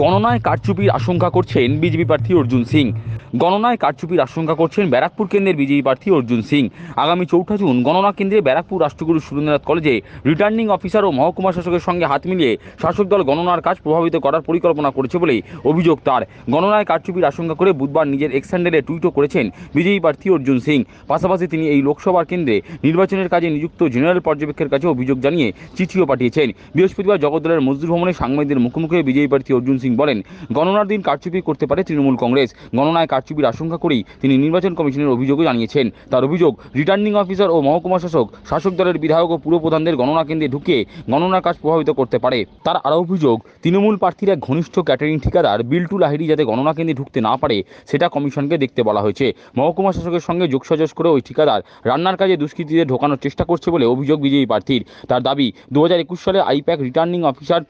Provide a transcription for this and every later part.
গণনায় কারচুপির আশঙ্কা করছেন বিজেপি প্রার্থী অর্জুন সিং। গণনায় কারচুপির আশঙ্কা করছেন ব্যারাকপুর কেন্দ্রের বিজেপি প্রার্থী অর্জুন সিং। আগামী চৌঠা জুন গণনা কেন্দ্রে ব্যারাকপুর রাষ্ট্রগুরু সুরেন্দ্রনাথ কলেজে রিটার্নিং অফিসার ও মহকুমা শাসকের সঙ্গে হাত মিলিয়ে শাসক দল গণনার কাজ প্রভাবিত করার পরিকল্পনা করেছে বলে অভিযোগ তার। গণনায় কারচুপির আশঙ্কা করে বুধবার নিজের এক্স হ্যান্ডেলে টুইটও করেছেন বিজেপি প্রার্থী অর্জুন সিং। পাশাপাশি তিনি এই লোকসভার কেন্দ্রে নির্বাচনের কাজে নিযুক্ত জেনারেল পর্যবেক্ষকের কাছে অভিযোগ জানিয়ে চিঠিও পাঠিয়েছেন। বৃহস্পতিবার জগদ্দলের মজদুর ভবনে সাংবাদিকদের মুখোমুখি বিজেপি প্রার্থী অর্জুন সিং বলেন, গণনার দিন কারচুপি করতে পারে তৃণমূল কংগ্রেস। গণনায় কারচুপির আশঙ্কা করেই তিনি নির্বাচন কমিশনের অভিযোগও জানিয়েছেন। তার অভিযোগ, রিটার্নিং অফিসার ও মহকুমা শাসক শাসক দলের বিধায়ক ও পুরপ্রধানদের গণনা কেন্দ্রে ঢুকে গণনার কাজ প্রভাবিত করতে পারে। তার আরও অভিযোগ, তৃণমূল প্রার্থীর এক ঘনিষ্ঠ ক্যাটারিং ঠিকাদার বিল্টু লাহিড়ি যাতে গণনা কেন্দ্রে ঢুকতে না পারে, সেটা কমিশনকে দেখতে বলা হয়েছে। মহকুমা শাসকের সঙ্গে যোগসাজস করে ওই ঠিকাদার রান্নার কাজে দুষ্কৃতীদের ঢোকানোর চেষ্টা করছে বলে অভিযোগ বিজেপি প্রার্থীর। তার দাবি দু হাজার একুশ সালে আইপ্যাক রিটার্নিং অফিসার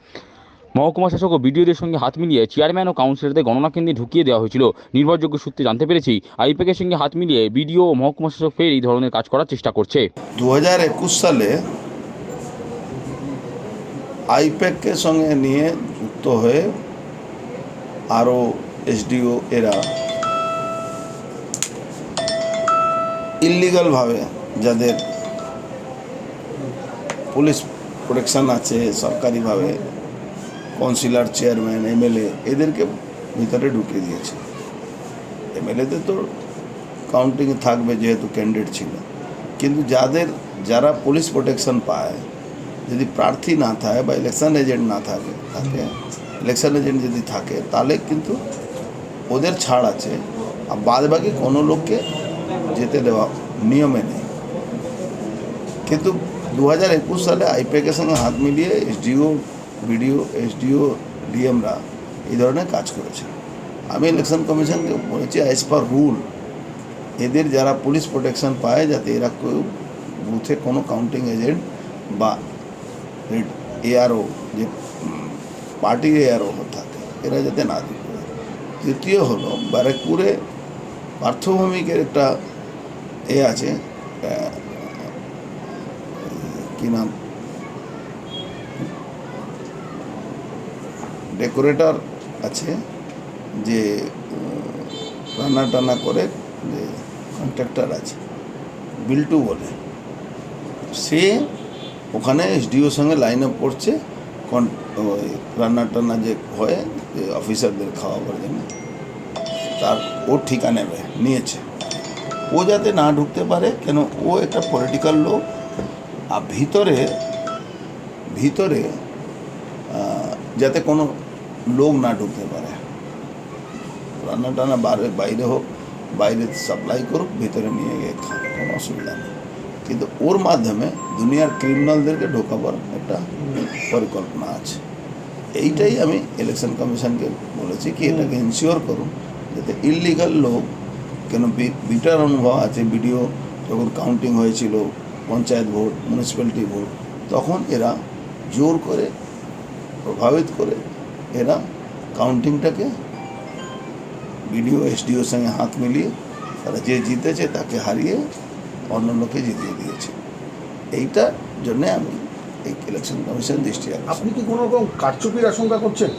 মহকুমা শাসক ও বিডিওদের সঙ্গে হাত মিলিয়ে চেয়ারম্যান ও কাউন্সিলরদের গণনা কেন্দ্রে ঢুকিয়ে দেওয়া হয়েছিল। নির্ভরযোগ্য সূত্রে জানতে পেরেছি আইপ্যাকের সঙ্গে হাত মিলিয়ে বিডিও ও মহকুমা শাসক ফের এই ধরনের কাজ করার চেষ্টা করছে। দু হাজার একুশ সালে আইপ্যাককে সঙ্গে নিয়ে যুক্ত হয়ে আরও এসডিও এরা ইলিগালভাবে যাদের পুলিশ প্রোটেকশন আছে, সরকারিভাবে কাউন্সিলর, চেয়ারম্যান, এমএলএ এদেরকে ভিতরে ঢুকিয়ে দিয়েছে। এমএলএতে তো কাউন্টিং থাকবে যেহেতু ক্যান্ডিডেট ছিল। কিন্তু যাদের, যারা পুলিশ প্রোটেকশন পায়, যদি প্রার্থী না থাকে বা ইলেকশন এজেন্ট না থাকে থাকে ইলেকশন এজেন্ট যদি থাকে, তাহলে কিন্তু ওদের ছাড় আছে। আর বাদ বাকি কোনো লোককে যেতে দেওয়া নিয়মে নেই। কিন্তু দু সালে আইপ্যাকের সঙ্গে হাত মিলিয়ে এসডিও বিডিও, এসডিও, ডিএমরা এই ধরনের কাজ করেছে আমি ইলেকশন কমিশনকে বলেছি অ্যাজ পার রুল এদের যারা পুলিশ প্রোটেকশন পায়, যাতে এরা কেউ বুথে কোনো কাউন্টিং এজেন্ট বা এআরও যে পার্টি এআরও থাকে, এরা যাতে না দিতে। তৃতীয় হলো, ব্যারাকপুরে পার্থভূমিকের একটা এ আছে কি নাম ডেকোরেটর আছে যে রান্না টানা করে যে কন্ট্রাক্টর আছে, বিল্টু বলে। সে ওখানে এসডিওর সঙ্গে লাইন আপ করছে রান্না টান্না যে হয় অফিসারদের খাওয়াবার জন্য, তার ও ঠিকা নেবে, নিয়েছে। ও যাতে না ঢুকতে পারে, কেন ও একটা পলিটিক্যাল লোক, আর ভিতরে ভিতরে যাতে কোনো লোক না ঢুকতে পারে। রান্না টান্না বাইরে বাইরে হোক, বাইরে সাপ্লাই করুক, ভিতরে নিয়ে গিয়ে খাক, কোনো অসুবিধা নেই। কিন্তু ওর মাধ্যমে দুনিয়ার ক্রিমিনালদেরকে ঢোকাবার একটা পরিকল্পনা আছে। এইটাই আমি ইলেকশন কমিশনকে বলেছি কি এটাকে ইনশিওর করুন যাতে ইলিগাল লোক, কেন বিটার অনুভব আছে, বিডিও যখন কাউন্টিং হয়েছিল, পঞ্চায়েত ভোট মিউনিসিপ্যালিটি ভোট, তখন এরা জোর করে, প্রভাবিত করে এরা কাউন্টিংটাকে বিডিও এসডিওর সঙ্গে হাত মিলিয়ে তারা যে জিতেছে তাকে হারিয়ে অন্য লোকে জিতিয়ে দিয়েছে। এইটার জন্যে আমি এই ইলেকশন কমিশন দৃষ্টি আপনি কি কোনো রকম কারচুপির আশঙ্কা করছেন?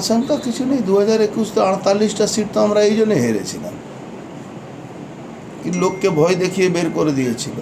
আশঙ্কা কিছু নেই দু হাজার একুশ তো আটতাল্লিশটা সিট তো আমরা এই জন্য হেরেছিলাম। কি লোককে ভয় দেখিয়ে বের করে দিয়েছিল।